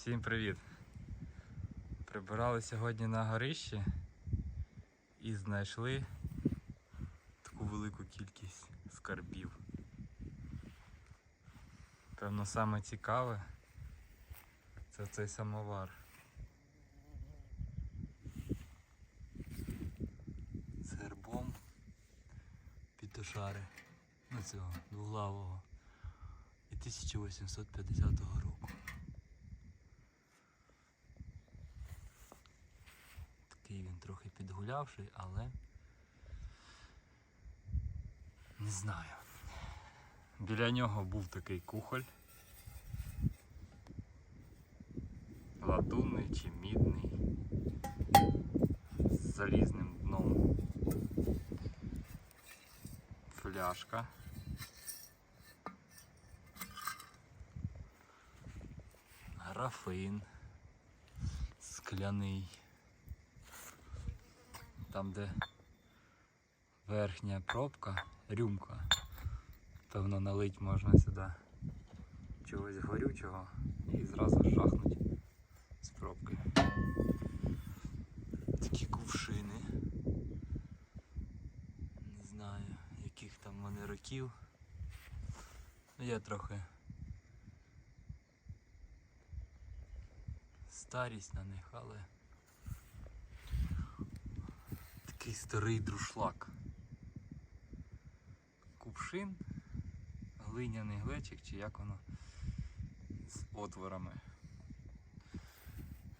Всім привіт! Прибирали сьогодні на горищі і знайшли таку велику кількість скарбів. Певно, саме цікаве це цей самовар. З гербом Пітошари, ну цього двуглавого і 1850 року. Такий він трохи підгулявший, але не знаю. Біля нього був такий кухоль. Латунний чи мідний. З залізним дном. Фляшка. Графин. Скляний. Там, де верхня пробка, рюмка. Певно, налить можна сюди чогось горючого і зразу жахнуть з пробки. Такі кувшини. Не знаю, яких там вони років. Ну, Є трохи старість на них, але такий старий друшлак. Кувшин, глиняний глечик чи як воно з отворами.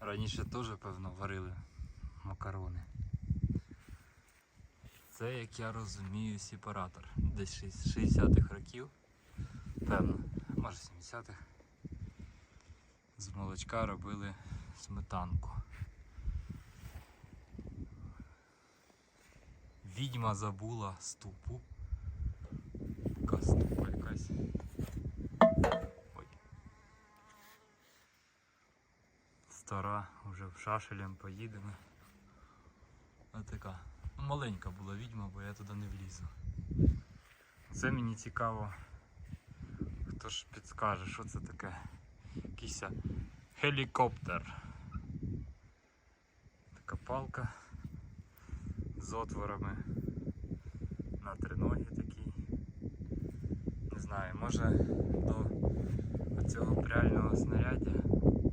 Раніше теж, певно, варили макарони. Це, як я розумію, сепаратор. Десь з 60-х років. Певно, може 70-х. З молочка робили сметанку. Відьма забула ступу. Яка ступа якась. Ой. Стара, вже в шашелем поїдемо. А така. Ну, маленька була відьма, бо я туди не влізу. Це мені цікаво. Хто ж підскаже, що це таке? Якийсь гелікоптер. Така палка з отворами на триногі такі. Не знаю, може до цього пряльного снарядя